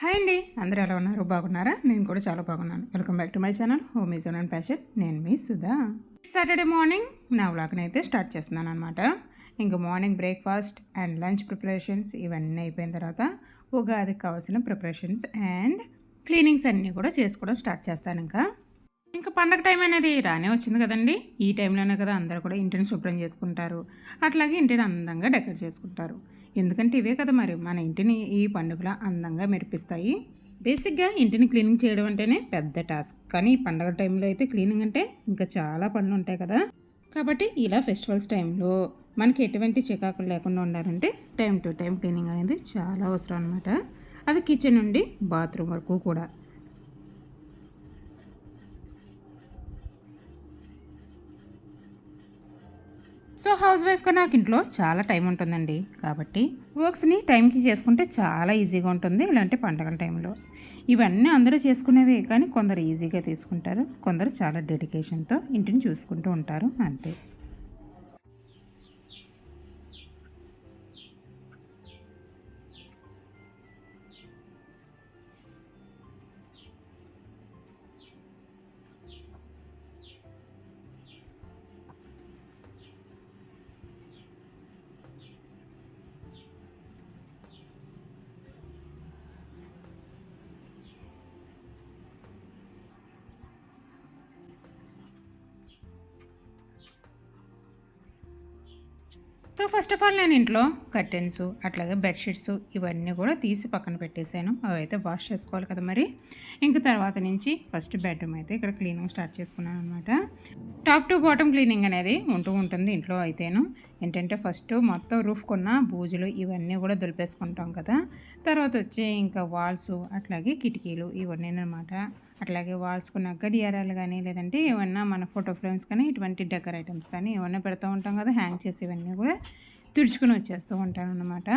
Hi అండి. అందరూ ఎలా ఉన్నారు? బాగున్నారా? నేను కూడా చాలా బాగున్నాను. Welcome back to my channel home ఈజోన్ and passion నేను మీ సుధా. సాటర్డే మార్నింగ్ నా వ్లాగ్ని అయితే స్టార్ట్ చేస్తున్నాను అనమాట ఇంకా morning breakfast and lunch preparations ఇవన్నీ అయిపోయిన తర్వాత ఉగాదికి కావాల్సిన ప్రిపరేషన్స్ అండ్ క్లీనింగ్స్ అన్నీ కూడా చేసుకోవడం స్టార్ట్ చేస్తాను ఇంకా. ఇంకా పండగ టైం అనేది రానే వచ్చింది కదండి. ఈ టైంలోనే కదా అందరూ కూడా ఇంటిని శుభ్రం చేసుకుంటారు. అట్లాగే ఇంటిని అందంగా డెకరేట్ చేసుకుంటారు. ఎందుకంటే ఇవే కదా మరి మన ఇంటిని ఈ పండుగల అందంగా మెరిపిస్తాయి. బేసిక్గా ఇంటిని క్లీనింగ్ చేయడం అంటేనే పెద్ద టాస్క్. కానీ ఈ పండగ టైంలో అయితే క్లీనింగ్ అంటే ఇంకా చాలా పనులు ఉంటాయి కదా. కాబట్టి ఇలా ఫెస్టివల్స్ టైంలో మనకి ఎటువంటి చికాకులు లేకుండా ఉండాలంటే టైం టు టైం క్లీనింగ్ అనేది చాలా అవసరం అనమాట అది కిచెన్ నుండి బాత్రూమ్ వరకు కూడా. సో హౌస్ వైఫ్గా నాకు ఇంట్లో చాలా టైం ఉంటుందండి. కాబట్టి వర్క్స్ని టైంకి చేసుకుంటే చాలా ఈజీగా ఉంటుంది ఇలాంటి పండగల టైంలో ఇవన్నీ అందరూ చేసుకునేవే కానీ కొందరు ఈజీగా తీసుకుంటారు. కొందరు చాలా డెడికేషన్తో ఇంటిని చూసుకుంటూ ఉంటారు అంతే. సో ఫస్ట్ ఆఫ్ ఆల్ నేను ఇంట్లో కర్టెన్స్ అట్లాగే బెడ్షీట్స్ ఇవన్నీ కూడా తీసి పక్కన పెట్టేశాను. అవి అయితే వాష్ చేసుకోవాలి కదా మరి. ఇంకా తర్వాత నుంచి ఫస్ట్ బెడ్రూమ్ అయితే ఇక్కడ క్లీనింగ్ స్టార్ట్ చేసుకున్నాను అనమాట టాప్ టు బాటమ్ క్లీనింగ్ అనేది ఉంటూ ఉంటుంది ఇంట్లో అయితేను. ఏంటంటే ఫస్ట్ మొత్తం రూఫ్ కొన్న బూజులు ఇవన్నీ కూడా దులిపేసుకుంటాం కదా. తర్వాత వచ్చి ఇంకా వాల్స్ అట్లాగే కిటికీలు ఇవన్నీ అనమాట అట్లాగే వాల్స్కున్న గడియారాలు కానీ లేదంటే ఏమన్నా మన ఫోటో ఫ్రేమ్స్ కానీ ఇటువంటి డెకర్ ఐటమ్స్ కానీ ఏమన్నా పెడుతూ ఉంటాం కదా హ్యాంగ్ చేసి ఇవన్నీ కూడా తుడుచుకుని వచ్చేస్తూ ఉంటాను అనమాట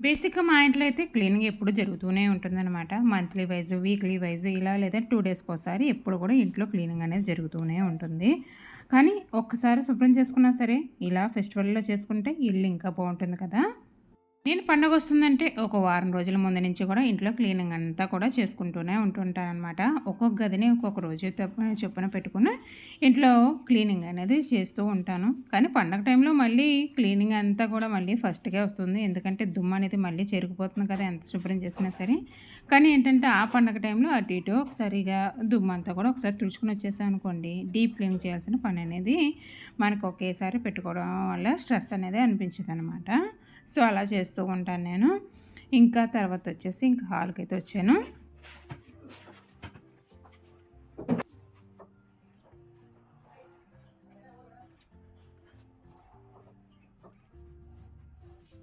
బేసిక్గా మా ఇంట్లో అయితే క్లీనింగ్ ఎప్పుడు జరుగుతూనే ఉంటుందన్నమాట. మంత్లీ వైజ్ వీక్లీ వైజ్ ఇలా లేదా టూ డేస్కి ఒకసారి ఎప్పుడు కూడా ఇంట్లో క్లీనింగ్ అనేది జరుగుతూనే ఉంటుంది. కానీ ఒక్కసారి శుభ్రం చేసుకున్నా సరే ఇలా ఫెస్టివల్లో చేసుకుంటే ఇల్లు ఇంకా బాగుంటుంది కదా. నేను పండగ వస్తుందంటే ఒక వారం రోజుల ముందు నుంచి కూడా ఇంట్లో క్లీనింగ్ అంతా కూడా చేసుకుంటూనే ఉంటుంటానమాట ఒక్కొక్క గదిని ఒక్కొక్క రోజు చొప్పున పెట్టుకుని ఇంట్లో క్లీనింగ్ అనేది చేస్తూ ఉంటాను. కానీ పండగ టైంలో మళ్ళీ క్లీనింగ్ అంతా కూడా మళ్ళీ ఫస్ట్గా వస్తుంది. ఎందుకంటే దుమ్ము అనేది మళ్ళీ చెరిగిపోతుంది కదా ఎంత శుభ్రం చేసినా సరే. కానీ ఏంటంటే ఆ పండగ టైంలో అటు ఇటు ఒకసారిగా దుమ్ము అంతా కూడా ఒకసారి తుడుచుకుని వచ్చేసాం అనుకోండి. డీప్ క్లీన్ చేయాల్సిన పని అనేది మనకు ఒకేసారి పెట్టుకోవడం వల్ల స్ట్రెస్ అనేది అనిపించదు అనమాట సో అలా చేస్తూ ఉంటాను నేను. ఇంకా తర్వాత వచ్చేసి ఇంకా హాల్కి అయితే వచ్చాను.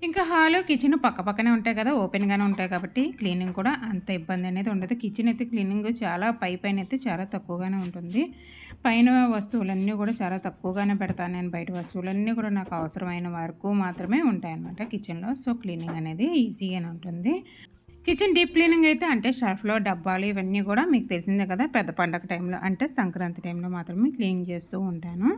ఇంకా హాల్ కిచెన్ పక్క పక్కనే ఉంటాయి కదా ఓపెన్గానే ఉంటాయి కాబట్టి క్లీనింగ్ కూడా అంత ఇబ్బంది అనేది ఉండదు. కిచెన్ అయితే క్లీనింగ్ చాలా పై పైన అయితే చాలా తక్కువగానే ఉంటుంది. పైన వస్తువులన్నీ కూడా చాలా తక్కువగానే పెడతాను నేను. బయట వస్తువులన్నీ కూడా నాకు అవసరమైన వరకు మాత్రమే ఉంటాయి అన్నమాట కిచెన్లో సో క్లీనింగ్ అనేది ఈజీగానే ఉంటుంది. కిచెన్ డీప్ క్లీనింగ్ అయితే అంటే షర్ఫ్లో డబ్బాలు ఇవన్నీ కూడా మీకు తెలిసిందే కదా పెద్ద పండగ టైంలో అంటే సంక్రాంతి టైంలో మాత్రమే క్లీన్ చేస్తూ ఉంటాను.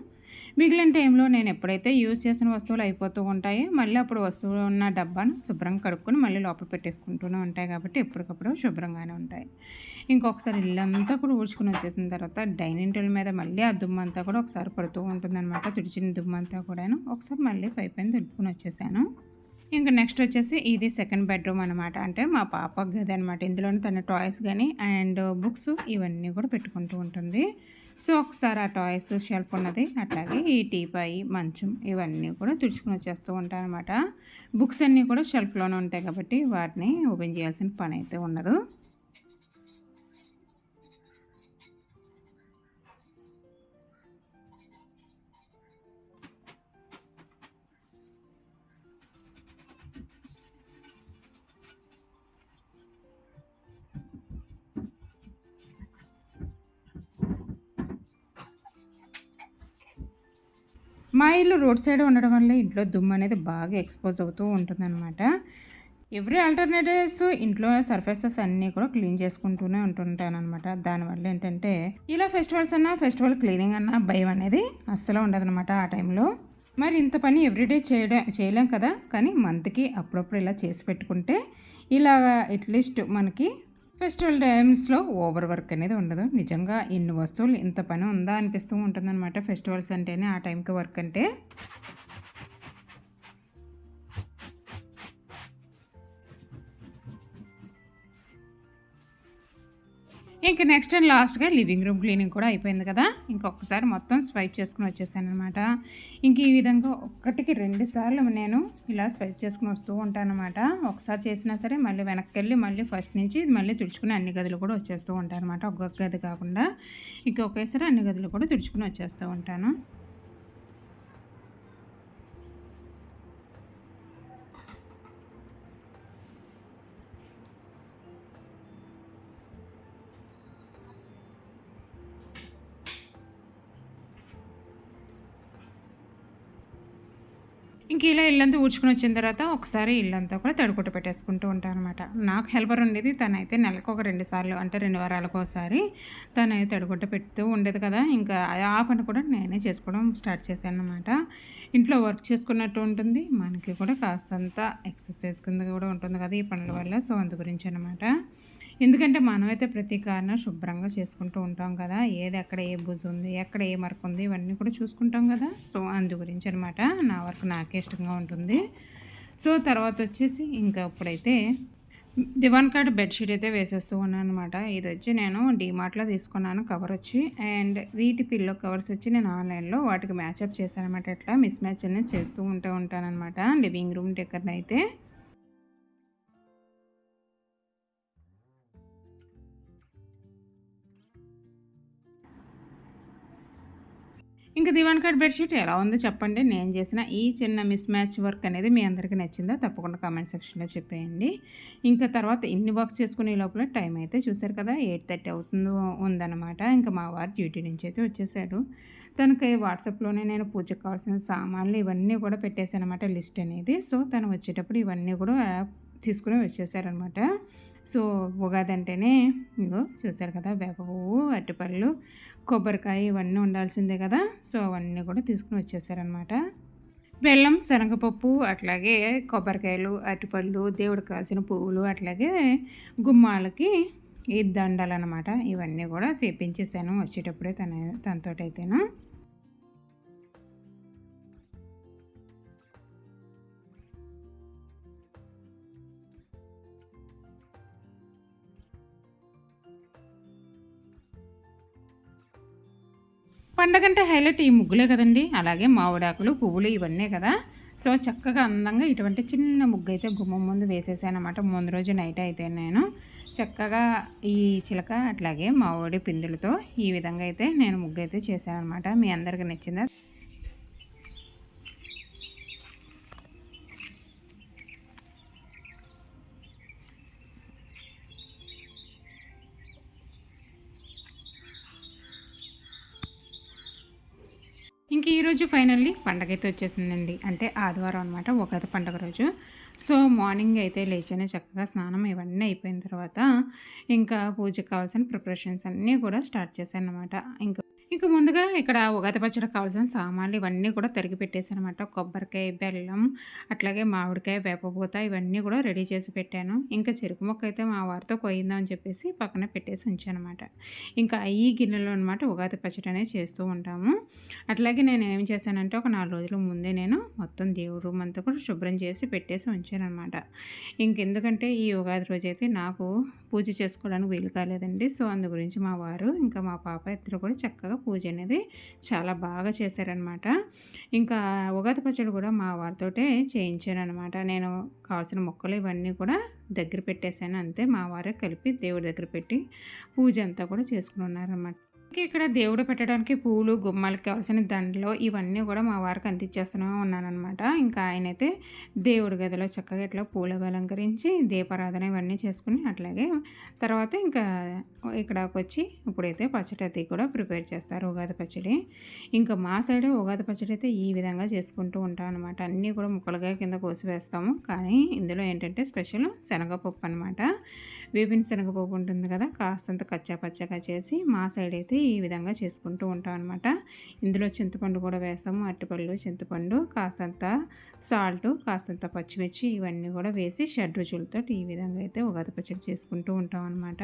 మిగిలిన టైంలో నేను ఎప్పుడైతే యూజ్ చేసిన వస్తువులు అయిపోతూ ఉంటాయో మళ్ళీ అప్పుడు వస్తువులు ఉన్న డబ్బాను శుభ్రంగా కడుక్కొని మళ్ళీ లోపల పెట్టేసుకుంటూనే ఉంటాయి కాబట్టి ఎప్పటికప్పుడు శుభ్రంగానే ఉంటాయి. ఇంకొకసారి ఇల్లంతా కూడా ఊడ్చుకుని వచ్చేసిన తర్వాత డైనింగ్ టేబుల్ మీద మళ్ళీ ఆ దుమ్ము అంతా కూడా ఒకసారి పడుతూ ఉంటుందన్నమాట. తుడిచిన దుమ్ము అంతా కూడాను. ఒకసారి మళ్ళీ పై పైన తుడుపుకుని వచ్చేసాను. ఇంకా నెక్స్ట్ వచ్చేసి ఇది సెకండ్ బెడ్రూమ్ అనమాట అంటే మా పాప గది అనమాట ఇందులోనే తన టాయ్స్ కానీ అండ్ బుక్స్ ఇవన్నీ కూడా పెట్టుకుంటూ ఉంటుంది. సో ఒకసారి ఆ టాయ్స్ షెల్ఫ్ ఉన్నది అట్లాగే ఈ టీపాయి మంచం ఇవన్నీ కూడా తుడుచుకుని వచ్చేస్తూ ఉంటాను అనమాట బుక్స్ అన్నీ కూడా షెల్ఫ్లోనే ఉంటాయి కాబట్టి వాటిని ఓపెన్ చేయాల్సిన పని అయితే ఉండదు. మా ఇల్లు రోడ్ సైడ్ ఉండడం వల్ల ఇంట్లో దుమ్ము అనేది బాగా ఎక్స్పోజ్ అవుతూ ఉంటుందన్నమాట. ఎవ్రీ ఆల్టర్నేటివ్స్ ఇంట్లో సర్ఫేసెస్ అన్నీ కూడా క్లీన్ చేసుకుంటూనే ఉంటుంటాను అనమాట దానివల్ల ఏంటంటే ఇలా ఫెస్టివల్స్ అన్నా ఫెస్టివల్ క్లీనింగ్ అన్నా భయం అనేది అస్సలు ఉండదన్నమాట ఆ టైంలో. మరి ఇంత పని ఎవ్రీడే చేయడం చేయలేం కదా? కానీ మంత్కి అప్పుడప్పుడు ఇలా చేసి పెట్టుకుంటే ఇలాగా అట్లీస్ట్ మనకి ఫెస్టివల్ టైమ్స్లో ఓవర్ వర్క్ అనేది ఉండదు. నిజంగా ఇన్ని వస్తువులు ఇంత పని ఉందా అనిపిస్తూ ఉంటుందన్నమాట ఫెస్టివల్స్ అంటేనే ఆ టైంకి వర్క్ అంటే. ఇంక నెక్స్ట్ అండ్ లాస్ట్గా లివింగ్ రూమ్ క్లీనింగ్ కూడా అయిపోయింది కదా. ఇంకొకసారి మొత్తం స్వైప్ చేసుకుని వచ్చేసాను అనమాట ఇంక ఈ విధంగా ఒక్కటికి రెండు సార్లు నేను ఇలా స్వైప్ చేసుకుని వస్తూ ఉంటాను అనమాట ఒకసారి చేసినా సరే మళ్ళీ వెనక్కి వెళ్ళి మళ్ళీ ఫస్ట్ నుంచి మళ్ళీ తుడుచుకుని అన్ని గదులు కూడా వచ్చేస్తూ ఉంటాను అనమాట ఒక్కొక్క గది కాకుండా ఇంకొకేసారి అన్ని గదులు కూడా తుడుచుకుని వచ్చేస్తూ ఉంటాను. ఇంక ఇలా ఇల్లంతా ఊడ్చుకుని వచ్చిన తర్వాత ఒకసారి ఇల్లంతా కూడా తడుకుట్టు పెట్టేసుకుంటూ ఉంటాను అనమాట నాకు హెల్పర్ ఉండేది తనైతే నెలకు ఒక రెండు సార్లు అంటే రెండు వారాలకు ఒకసారి తనైతే తడుగుట్ట పెడుతూ ఉండేది కదా. ఇంకా ఆ పని కూడా నేనే చేసుకోవడం స్టార్ట్ చేశాను అనమాట ఇంట్లో వర్క్ చేసుకున్నట్టు ఉంటుంది మనకి కూడా కాస్తంత ఎక్సర్సైజ్ కింద కూడా ఉంటుంది కదా ఈ పనుల వల్ల. సో అందు గురించి అనమాట ఎందుకంటే మనమైతే ప్రతి కారణం శుభ్రంగా చేసుకుంటూ ఉంటాం కదా. ఏది ఎక్కడ ఏ బుజ్ ఉంది ఎక్కడ ఏ మరక ఉంది ఇవన్నీ కూడా చూసుకుంటాం కదా. సో అందు గురించి అనమాట నా వర్క్ నాకే ఇష్టంగా ఉంటుంది. సో తర్వాత వచ్చేసి ఇంకా ఇప్పుడైతే దివాన్ కార్డ్ బెడ్షీట్ అయితే వేసేస్తూ ఉన్నాను అనమాట ఇది వచ్చి నేను డీమార్ట్లో తీసుకున్నాను కవర్ వచ్చి అండ్ వీటి పిల్లో కవర్స్ వచ్చి నేను ఆన్లైన్లో వాటికి మ్యాచ్అప్ చేశాను అనమాట ఇట్లా మిస్ మ్యాచ్ అనేది చేస్తూ ఉంటూ ఉంటానన్నమాట. లివింగ్ రూమ్ దగ్గర అయితే. ఇంకా దివాన్ కార్డ్ బెడ్షీట్ ఎలా ఉందో చెప్పండి. నేను చేసిన ఈ చిన్న మిస్ మ్యాచ్ వర్క్ అనేది మీ అందరికీ నచ్చిందా తప్పకుండా కామెంట్ సెక్షన్లో చెప్పేయండి. ఇంకా తర్వాత ఇన్ని వర్క్ చేసుకునే లోపల టైం అయితే చూసారు కదా ఎయిట్ థర్టీ అవుతుందో ఉందన్నమాట. ఇంకా మా వారు డ్యూటీ నుంచి అయితే వచ్చేసారు. తనకి వాట్సాప్లోనే నేను పూజకు కావాల్సిన సామాన్లు ఇవన్నీ కూడా పెట్టేశాను అనమాట లిస్ట్ అనేది. సో తను వచ్చేటప్పుడు ఇవన్నీ కూడా తీసుకుని వచ్చేసారనమాట సో ఉగాది అంటేనే ఇగో చూసారు కదా వేప పువ్వు అరటిపళ్ళు కొబ్బరికాయ ఇవన్నీ ఉండాల్సిందే కదా. సో అవన్నీ కూడా తీసుకుని వచ్చేసారనమాట బెల్లం శనగపప్పు అట్లాగే కొబ్బరికాయలు అరటిపళ్ళు దేవుడికి కావాల్సిన పువ్వులు అట్లాగే గుమ్మాలకి ఈ దండలు అనమాట ఇవన్నీ కూడా తెప్పించేసాను వచ్చేటప్పుడే తన తనతోటైతేను. పండగంటే హైలైట్ ఈ ముగ్గులే కదండి. అలాగే మామిడాకులు పువ్వులు ఇవన్నీ కదా. సో చక్కగా అందంగా ఇటువంటి చిన్న ముగ్గు అయితే గుమ్మం ముందు వేసేసానమాట. ముందు రోజు నైట్ అయితే నేను చక్కగా ఈ చిలక అట్లాగే మామిడి పిందులతో ఈ విధంగా అయితే నేను ముగ్గు అయితే చేశాను అనమాట మీ అందరికీ నచ్చిందా? ఇంకా ఈరోజు ఫైనల్లీ పండగ అయితే వచ్చేసిందండి. అంటే ఆదివారం అనమాట ఉగాది పండగ రోజు. సో మార్నింగ్ అయితే లేచాను చక్కగా స్నానం ఇవన్నీ అయిపోయిన తర్వాత ఇంకా పూజకి కావాల్సిన ప్రిపరేషన్స్ అన్నీ కూడా స్టార్ట్ చేశాను అనమాట ఇంకా ఇంక ముందుగా ఇక్కడ ఉగాది పచ్చడి కావాల్సిన సామాన్లు ఇవన్నీ కూడా తరిగి పెట్టేశాను కొబ్బరికాయ బెల్లం అట్లాగే మామిడికాయ వేపపూత ఇవన్నీ కూడా రెడీ చేసి పెట్టాను. ఇంకా చెరుకు మొక్క అయితే మా వారితో కొయ్యిందామని చెప్పేసి పక్కన పెట్టేసి ఉంచాను అనమాట ఇంకా ఈ గిన్నెలో అనమాట ఉగాది పచ్చడి అనేది చేస్తూ ఉంటాము. అట్లాగే నేను ఏం చేశానంటే ఒక నాలుగు రోజుల ముందే నేను మొత్తం దేవుడు రూమ్ అంతా కూడా శుభ్రం చేసి పెట్టేసి ఉంచాను అనమాట ఇంకెందుకంటే ఈ ఉగాది రోజైతే నాకు పూజ చేసుకోవడానికి వీలు కాలేదండి. సో అందు గురించి మా వారు ఇంకా మా పాప ఇద్దరు కూడా చక్కగా పూజ అనేది చాలా బాగా చేశారనమాట. ఇంకా ఉగాది పచ్చడి కూడా మా వారితోటే చేయించాను అనమాట నేను కావాల్సిన మొక్కలు ఇవన్నీ కూడా దగ్గర పెట్టేశాను. అంతే మా వారే కలిపి దేవుడి దగ్గర పెట్టి పూజ అంతా కూడా చేసుకుని ఉన్నారనమాట. ఇక్కడ దేవుడు పెట్టడానికి పూలు గుమ్మలకి కావాల్సిన దండలు ఇవన్నీ కూడా మా వారికి అందించేస్తూనే ఉన్నానమాట ఇంకా ఆయనైతే దేవుడి గదిలో చక్కగా ఇట్లా పూలవి అలంకరించి దీపారాధన ఇవన్నీ చేసుకుని అట్లాగే తర్వాత ఇంకా ఇక్కడకు వచ్చి ఇప్పుడైతే పచ్చడి అది కూడా ప్రిపేర్ చేస్తారు ఉగాది పచ్చడి. ఇంకా మా సైడ్ ఉగాది పచ్చడి అయితే ఈ విధంగా చేసుకుంటూ ఉంటాం అనమాట అన్నీ కూడా ముక్కలుగా కింద కోసి వేస్తాము కానీ ఇందులో ఏంటంటే స్పెషల్ శనగపప్పు అనమాట వేపిన శనగపప్పు ఉంటుంది కదా కాస్తంత కచ్చా పచ్చగా చేసి మా సైడ్ అయితే అయితే ఈ విధంగా చేసుకుంటూ ఉంటాం అనమాట ఇందులో చింతపండు కూడా వేసాము. అరటిపళ్ళు చింతపండు కాసంత సాల్ట్ కాసంత పచ్చిమిర్చి ఇవన్నీ కూడా వేసి షడ్ రుచులతో ఈ విధంగా అయితే ఉగాది పచ్చడి చేసుకుంటూ ఉంటాం అనమాట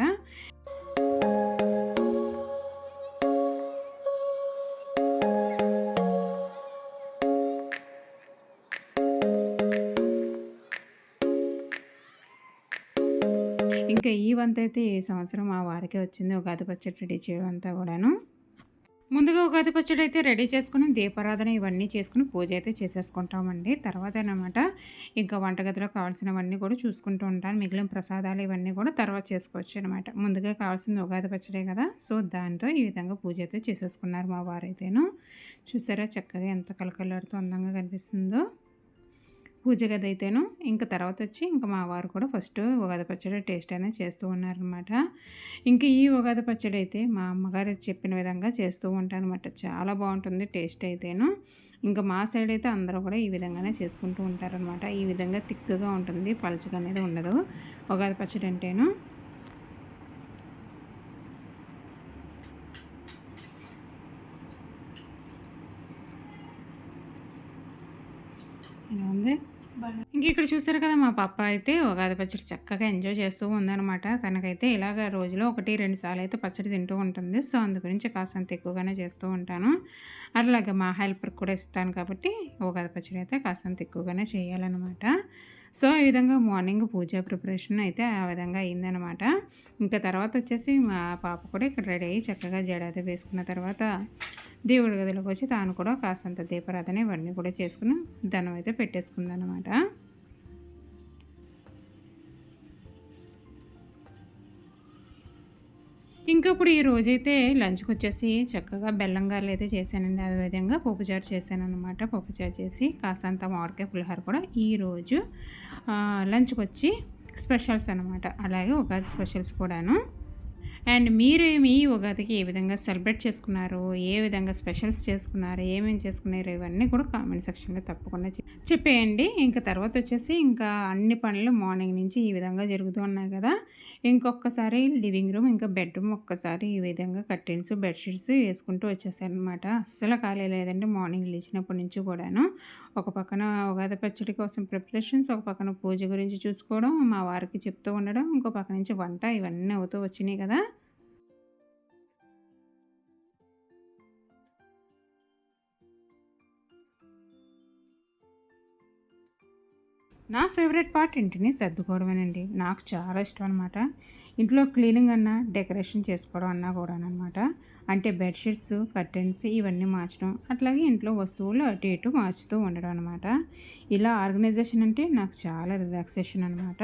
ఇంకా ఈ వంత అయితే ఈ సంవత్సరం మా వారికే వచ్చింది. ఉగాది పచ్చడి రెడీ చేయడం అంతా కూడాను. ముందుగా ఉగాది పచ్చడి అయితే రెడీ చేసుకుని దీపారాధన ఇవన్నీ చేసుకుని పూజ అయితే చేసేసుకుంటామండి. తర్వాత అనమాట ఇంకా వంటగదిలో కావాల్సినవన్నీ కూడా చూసుకుంటూ ఉంటాను. మిగిలిన ప్రసాదాలు ఇవన్నీ కూడా తర్వాత చేసుకోవచ్చు అనమాట ముందుగా కావాల్సింది ఉగాది పచ్చడే కదా. సో దాంతో ఈ విధంగా పూజ అయితే చేసేసుకున్నారు మా వారైతేను. చూసారా చక్కగా ఎంత కలకలాడుతూ అందంగా కనిపిస్తుందో. పూజ గది అయితేను ఇంకా తర్వాత వచ్చి ఇంకా మా వారు కూడా ఫస్ట్ ఉగాది పచ్చడి టేస్ట్ అనేది చేస్తూ ఉన్నారనమాట. ఇంకా ఈ ఉగాది పచ్చడి అయితే మా అమ్మగారు చెప్పిన విధంగా చేస్తూ ఉంటాను అనమాట చాలా బాగుంటుంది టేస్ట్ అయితేను. ఇంకా మా సైడ్ అయితే అందరూ కూడా ఈ విధంగానే చేసుకుంటూ ఉంటారనమాట. ఈ విధంగా తిక్కుగా ఉంటుంది పలచగా అనేది ఉండదు ఉగాది పచ్చడి అంటేను ఇలా ఉంది. ఇంక ఇక్కడ చూసారు కదా మా పాప అయితే ఉగాది పచ్చడి చక్కగా ఎంజాయ్ చేస్తూ ఉందనమాట తనకైతే ఇలాగ రోజులో ఒకటి రెండు సార్లు అయితే పచ్చడి తింటూ ఉంటుంది. సో అందు గురించి ఎక్కువగానే చేస్తూ ఉంటాను. అలాగే మా హెల్పర్ కూడా ఇస్తాను కాబట్టి ఉగాది పచ్చడి అయితే కాసంత ఎక్కువగానే చేయాలన్నమాట. సో ఈ విధంగా మార్నింగ్ పూజ ప్రిపరేషన్ అయితే ఆ విధంగా అయిందనమాట ఇంకా తర్వాత వచ్చేసి మా పాప కూడా ఇక్కడ రెడీ అయ్యి చక్కగా జడాది వేసుకున్న తర్వాత దేవుడి గదిలోకి వచ్చి తాను కూడా కాసంత దీపారాధన ఇవన్నీ కూడా చేసుకుని ధనం అయితే పెట్టేసుకుందనమాట ఇంకా ఇప్పుడు ఈ రోజైతే లంచ్కి వచ్చేసి చక్కగా బెల్లం గారెలు అయితే చేశానండి. అదేవిధంగా పప్పుచారు చేశాను అనమాట పప్పుచారు చేసి కాసంత మామిడికాయ పులిహోర కూడా ఈరోజు లంచ్కి వచ్చి స్పెషల్స్ అనమాట అలాగే ఒక స్పెషల్స్ కూడాను. అండ్ మీరు మీ ఉగాదికి ఏ విధంగా సెలబ్రేట్ చేసుకున్నారు ఏ విధంగా స్పెషల్స్ చేసుకున్నారు ఏమేమి చేసుకున్నారు ఇవన్నీ కూడా కామెంట్ సెక్షన్లో తప్పకుండా చెప్పేయండి. ఇంకా తర్వాత వచ్చేసి ఇంకా అన్ని పనులు మార్నింగ్ నుంచి ఈ విధంగా జరుగుతూ ఉన్నాయి కదా. ఇంకొకసారి లివింగ్ రూమ్ ఇంకా బెడ్రూమ్ ఒక్కసారి ఈ విధంగా కర్టెన్స్ బెడ్షీట్స్ వేసుకుంటూ వచ్చేసారనమాట అస్సలు ఖాళీ లేదండి మార్నింగ్ లేచినప్పటి నుంచి కూడాను. ఒక పక్కన ఉగాది పచ్చడి కోసం ప్రిపరేషన్స్ ఒక పక్కన పూజ గురించి చూసుకోవడం మా వారికి చెప్తూ ఉండడం ఇంకో పక్క నుంచి వంట ఇవన్నీ అవుతూ వచ్చినాయి కదా. నా ఫేవరెట్ పార్ట్ ఇంటిని సర్దుకోవడమేనండి. నాకు చాలా ఇష్టం అనమాట ఇంట్లో క్లీనింగ్ అన్నా డెకరేషన్ చేసుకోవడం అన్నా కూడా అనమాట అంటే బెడ్షీట్స్ కర్టెన్స్ ఇవన్నీ మార్చడం అట్లాగే ఇంట్లో వస్తువులు అటు ఇటు మార్చుతూ ఉండడం అనమాట ఇలా ఆర్గనైజేషన్ అంటే నాకు చాలా రిలాక్సేషన్ అనమాట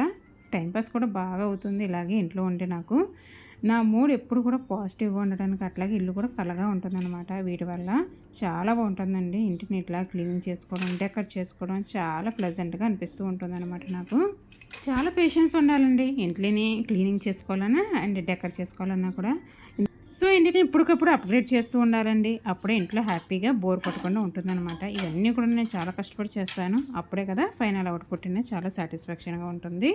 టైంపాస్ కూడా బాగా అవుతుంది ఇలాగే ఇంట్లో ఉంటే నాకు. నా మూడ్ ఎప్పుడు కూడా పాజిటివ్గా ఉండడానికి అట్లాగే ఇల్లు కూడా కలగా ఉంటుందన్నమాట. వీటి వల్ల చాలా బాగుంటుందండి. ఇంటిని ఇట్లా క్లీనింగ్ చేసుకోవడం డెకర్ చేసుకోవడం చాలా ప్లెజెంట్గా అనిపిస్తూ ఉంటుందన్నమాట నాకు. చాలా పేషెన్స్ ఉండాలండి. ఇంట్లోని క్లీనింగ్ చేసుకోవాలన్నా అండ్ డెకర్ చేసుకోవాలన్నా కూడా. సో ఇంటిని ఇప్పటికప్పుడు అప్గ్రేడ్ చేస్తూ ఉండాలండి. అప్పుడే ఇంట్లో హ్యాపీగా బోర్ కొట్టకుండా ఉంటుందన్నమాట. ఇవన్నీ కూడా నేను చాలా కష్టపడి చేస్తాను. అప్పుడే కదా ఫైనల్ అవుట్పుట్ అనేది చాలా సాటిస్ఫాక్షన్గా ఉంటుంది.